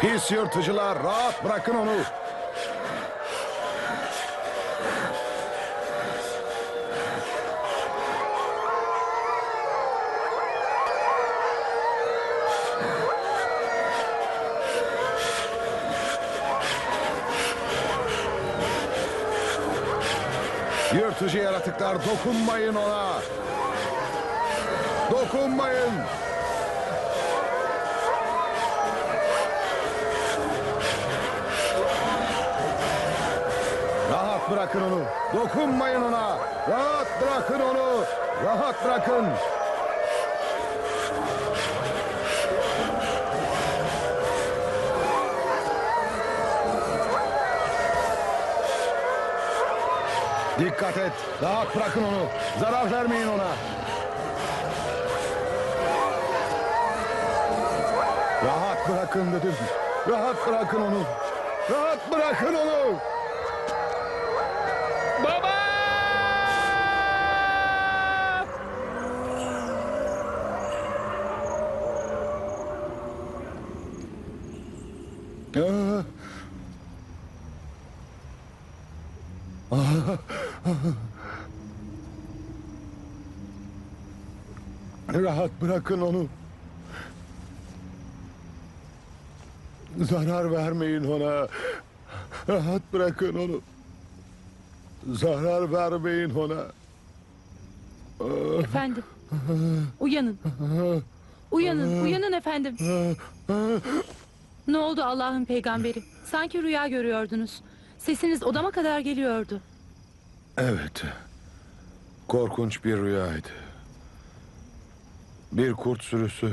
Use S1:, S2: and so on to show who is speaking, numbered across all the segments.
S1: Pis yırtıcılar rahat bırakın onu. Yırtıcı yaratıklar dokunmayın ona. Dokunmayın. Rahat bırakın onu. Dokunmayın ona. Rahat bırakın onu. Rahat bırakın. Dikkat et. Rahat bırakın onu. Zarar vermeyin ona. Rahat bırakın dedim. Rahat bırakın onu. Rahat bırakın onu. Rahat bırakın onu. Zarar vermeyin ona. Rahat bırakın onu. Zarar vermeyin ona.
S2: Efendim. Uyanın. Uyanın, uyanın efendim. Ne oldu Allah'ın peygamberi? Sanki rüya görüyordunuz. Sesiniz odama kadar geliyordu.
S1: Evet. Korkunç bir rüyaydı. Bir kurt sürüsü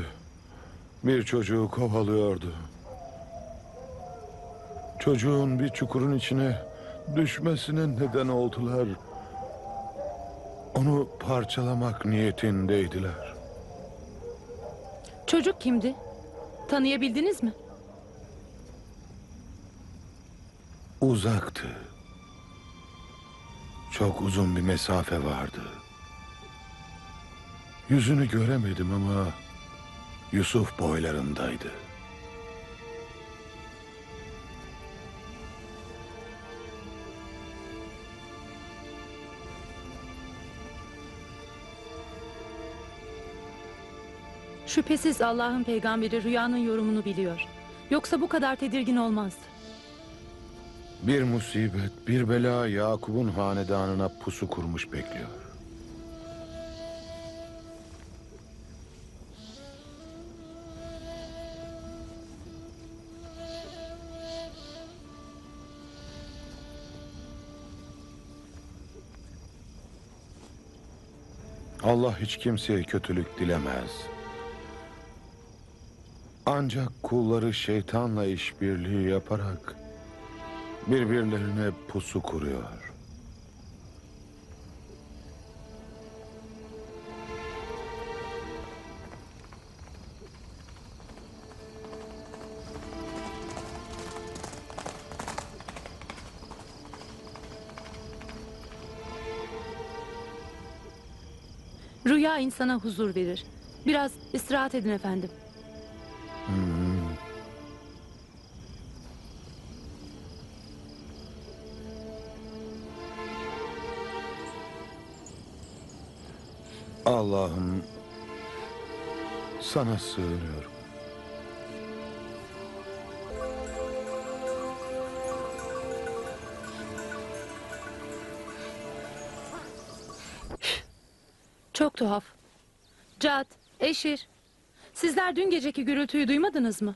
S1: bir çocuğu kovalıyordu. Çocuğun bir çukurun içine düşmesine neden oldular. Onu parçalamak niyetindeydiler.
S2: Çocuk kimdi? Tanıyabildiniz mi?
S1: Uzaktı. Çok uzun bir mesafe vardı. Yüzünü göremedim ama Yusuf boylarındaydı.
S2: Şüphesiz Allah'ın peygamberi rüyanın yorumunu biliyor. Yoksa bu kadar tedirgin olmazdı.
S1: Bir musibet, bir bela Yakup'un hanedanına pusu kurmuş bekliyor. Allah hiç kimseye kötülük dilemez. Ancak kulları şeytanla işbirliği yaparak birbirlerine pusu kuruyor.
S2: Rüya insana huzur verir. Biraz istirahat edin efendim.
S1: Allah'ım sana sığınıyorum.
S2: Çok tuhaf. Cad, Eşir. Sizler dün geceki gürültüyü duymadınız mı?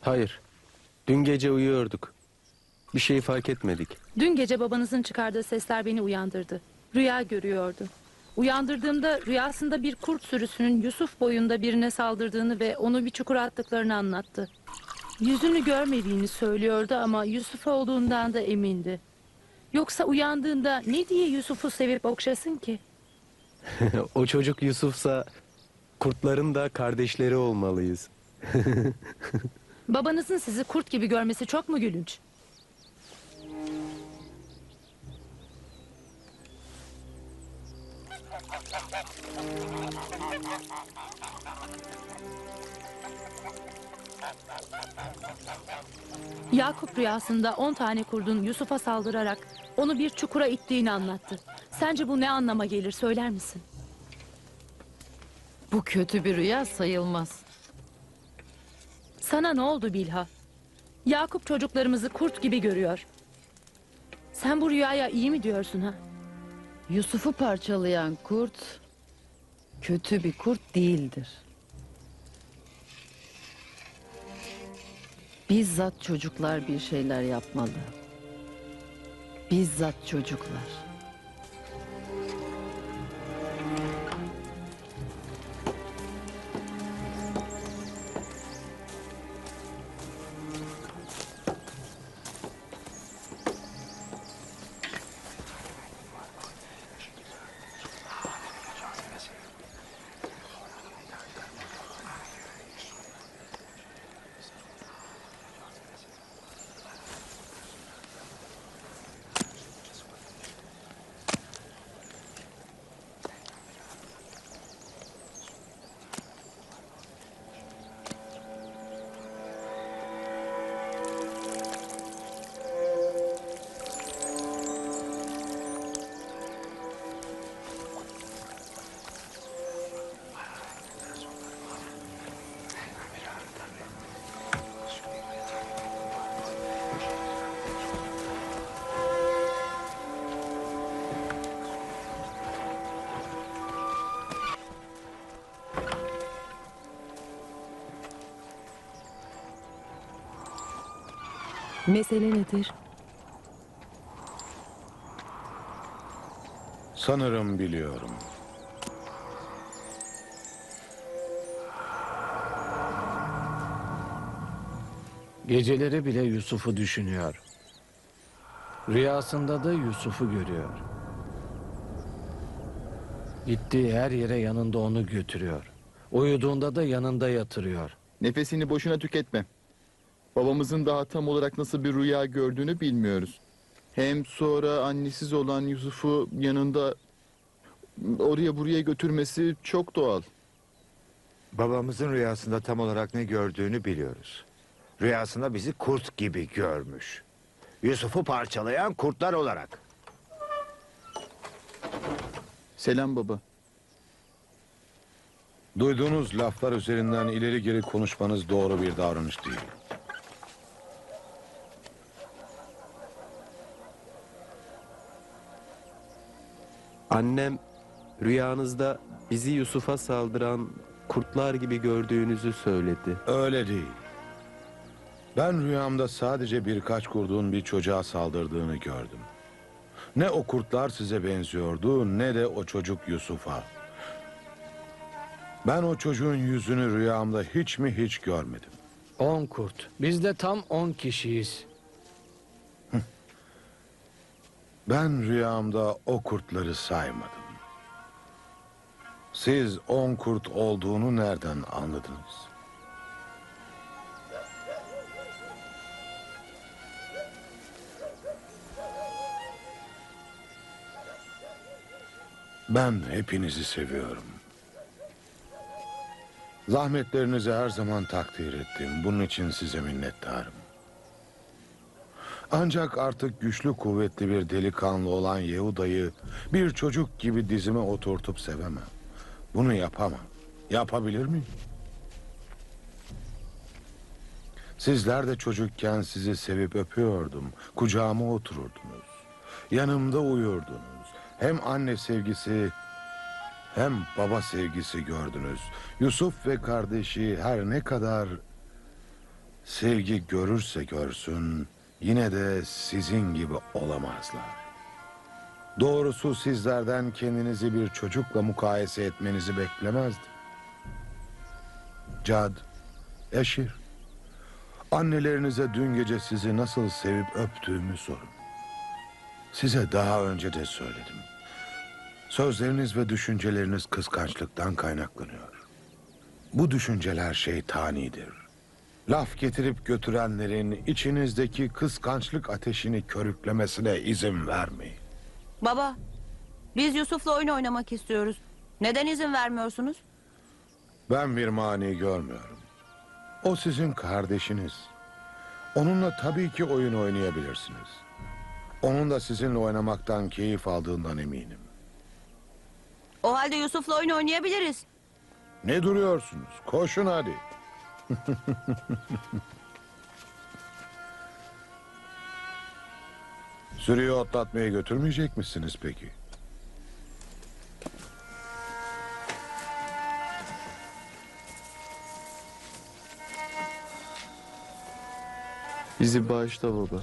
S3: Hayır. Dün gece uyuyorduk. Bir şey fark etmedik.
S2: Dün gece babanızın çıkardığı sesler beni uyandırdı. Rüya görüyordu. Uyandırdığımda rüyasında bir kurt sürüsünün Yusuf boyunda birine saldırdığını ve onu bir çukura attıklarını anlattı. Yüzünü görmediğini söylüyordu ama Yusuf olduğundan da emindi. Yoksa uyandığında ne diye Yusuf'u sevip okşasın ki?
S3: o çocuk Yusuf'sa kurtların da kardeşleri olmalıyız.
S2: Babanızın sizi kurt gibi görmesi çok mu gülünç? Yakup rüyasında 10 tane kurdun Yusuf'a saldırarak onu bir çukura ittiğini anlattı. Sence bu ne anlama gelir söyler misin?
S4: Bu kötü bir rüya sayılmaz.
S2: Sana ne oldu Bilha? Yakup çocuklarımızı kurt gibi görüyor. Sen bu rüyaya iyi mi diyorsun ha?
S4: Yusuf'u parçalayan kurt kötü bir kurt değildir. Bizzat çocuklar bir şeyler yapmalı. Bizzat çocuklar.
S2: Mesele nedir?
S1: Sanırım biliyorum.
S5: Geceleri bile Yusuf'u düşünüyor. Rüyasında da Yusuf'u görüyor. Gittiği her yere yanında onu götürüyor. Uyuduğunda da yanında yatırıyor.
S6: Nefesini boşuna tüketme. Babamızın daha tam olarak nasıl bir rüya gördüğünü bilmiyoruz. Hem sonra annesiz olan Yusuf'u yanında oraya buraya götürmesi çok doğal.
S7: Babamızın rüyasında tam olarak ne gördüğünü biliyoruz. Rüyasında bizi kurt gibi görmüş. Yusuf'u parçalayan kurtlar olarak.
S6: Selam baba.
S1: Duyduğunuz laflar üzerinden ileri geri konuşmanız doğru bir davranış değil.
S3: Annem rüyanızda bizi Yusuf'a saldıran kurtlar gibi gördüğünüzü söyledi.
S1: Öyle değil. Ben rüyamda sadece birkaç kurdun bir çocuğa saldırdığını gördüm. Ne o kurtlar size benziyordu ne de o çocuk Yusuf'a. Ben o çocuğun yüzünü rüyamda hiç mi hiç görmedim.
S5: On kurt. Biz de tam on kişiyiz.
S1: Ben rüyamda o kurtları saymadım. Siz on kurt olduğunu nereden anladınız? Ben hepinizi seviyorum. Zahmetlerinizi her zaman takdir ettim. Bunun için size minnettarım. Ancak artık güçlü kuvvetli bir delikanlı olan Yehuda'yı bir çocuk gibi dizime oturtup sevemem. Bunu yapamam. Yapabilir miyim? Sizler de çocukken sizi sevip öpüyordum. Kucağıma otururdunuz. Yanımda uyurdunuz. Hem anne sevgisi hem baba sevgisi gördünüz. Yusuf ve kardeşi her ne kadar sevgi görürse görsün yine de sizin gibi olamazlar. Doğrusu sizlerden kendinizi bir çocukla mukayese etmenizi beklemezdim. Cad, Eşir, annelerinize dün gece sizi nasıl sevip öptüğümü sorun. Size daha önce de söyledim. Sözleriniz ve düşünceleriniz kıskançlıktan kaynaklanıyor. Bu düşünceler şeytanidir. Laf getirip götürenlerin içinizdeki kıskançlık ateşini körüklemesine izin vermeyin.
S8: Baba, biz Yusuf'la oyun oynamak istiyoruz. Neden izin vermiyorsunuz?
S1: Ben bir mani görmüyorum. O sizin kardeşiniz. Onunla tabii ki oyun oynayabilirsiniz. Onun da sizinle oynamaktan keyif aldığından eminim.
S8: O halde Yusuf'la oyun oynayabiliriz.
S1: Ne duruyorsunuz? Koşun hadi. Sürüyü otlatmaya götürmeyecek misiniz peki?
S6: Bizi bağışla baba.